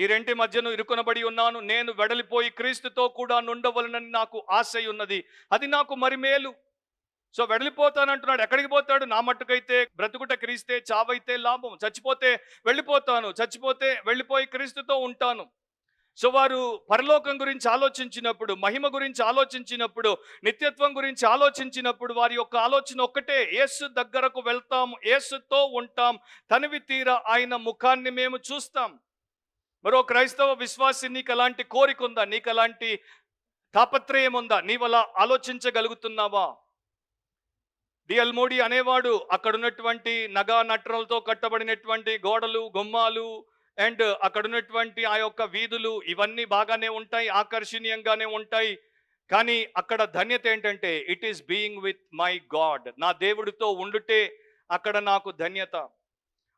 ఈ రెంటి మధ్యను ఇరుకొనబడి ఉన్నాను. నేను వెడలిపోయి క్రీస్తుతో కూడా నుండవలనని నాకు ఆశ ఉన్నది. అది నాకు మరి మేలు? సో వెడలిపోతానంటున్నాడు. ఎక్కడికి పోతాడు? నా మట్టుకైతే బ్రతుకుట క్రీస్తే చావైతే లాభం. చచ్చిపోతే వెళ్ళిపోతాను. చచ్చిపోతే వెళ్ళిపోయి క్రీస్తుతో ఉంటాను. సో వారు పరలోకం గురించి ఆలోచించినప్పుడు మహిమ గురించి ఆలోచించినప్పుడు నిత్యత్వం గురించి ఆలోచించినప్పుడు వారి యొక్క ఆలోచన ఒక్కటే. యేసు దగ్గరకు వెళ్తాం. యేసుతో ఉంటాం. తనివి తీర ఆయన ముఖాన్ని మేము చూస్తాం. మరో క్రైస్తవ విశ్వాసి నీకు అలాంటి కోరిక ఉందా నీకు అలాంటి తాపత్రయం ఉందా నీవు అలా ఆలోచించగలుగుతున్నావా? డిఎల్ మోడీ అనేవాడు అక్కడ ఉన్నటువంటి నగా నట్రలతో కట్టబడినటువంటి గోడలు గుమ్మాలు అండ్ అక్కడ ఉన్నటువంటి ఆ యొక్క వీధులు ఇవన్నీ బాగానే ఉంటాయి ఆకర్షణీయంగానే ఉంటాయి. కానీ అక్కడ ధన్యత ఏంటంటే it is being with my god. నా దేవుడితో ఉండుటే అక్కడ నాకు ధన్యత.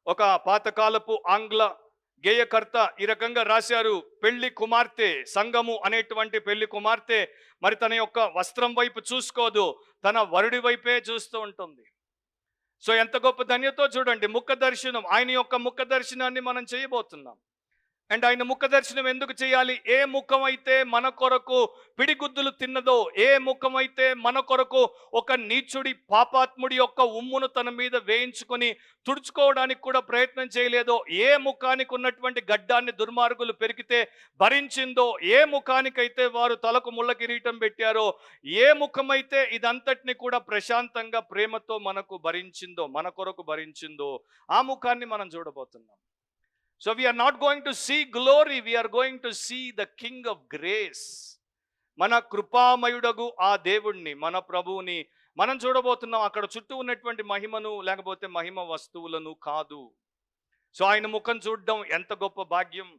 ఒక పాతకాలపు ఆంగ్ల గేయకర్త ఈ రకంగా రాశారు. పెళ్ళి కుమార్తె సంగము అనేటువంటి పెళ్ళి కుమార్తె మరి తన యొక్క వస్త్రం వైపు చూసుకోదు. తన వరుడి వైపే చూస్తూ ఉంటుంది. సో ఎంత గొప్ప ధన్యతో చూడండి. ముఖ దర్శనం ఆయన యొక్క ముఖ దర్శనాన్ని మనం చేయబోతున్నాం. అండ్ ఆయన ముఖ దర్శనం ఎందుకు చేయాలి? ఏ ముఖం అయితే మన కొరకు పిడిగుద్దులు తిన్నదో ఏ ముఖం అయితే మన కొరకు ఒక నీచుడి పాపాత్ముడి యొక్క ఉమ్మును తన మీద వేయించుకొని తుడుచుకోవడానికి కూడా ప్రయత్నం చేయలేదో ఏ ముఖానికి ఉన్నటువంటి గడ్డాన్ని దుర్మార్గులు పెరిగితే భరించిందో ఏ ముఖానికైతే వారు తలకు ముళ్ళ కిరీటం పెట్టారో ఏ ముఖమైతే ఇదంతటిని కూడా ప్రశాంతంగా ప్రేమతో మనకు భరించిందో మన కొరకు భరించిందో ఆ ముఖాన్ని మనం చూడబోతున్నాం. So we are not going to see glory we are going to see the king of grace మన కృపామయుడగు ఆ దేవుణ్ణి మన ప్రభువుని మనం చూడబోతున్నాం. అక్కడ చుట్టూ ఉన్నటువంటి మహిమను లేకపోతే మహిమ వస్తువులను కాదు. సో ఆయన ముఖం చూడడం ఎంత గొప్ప భాగ్యం.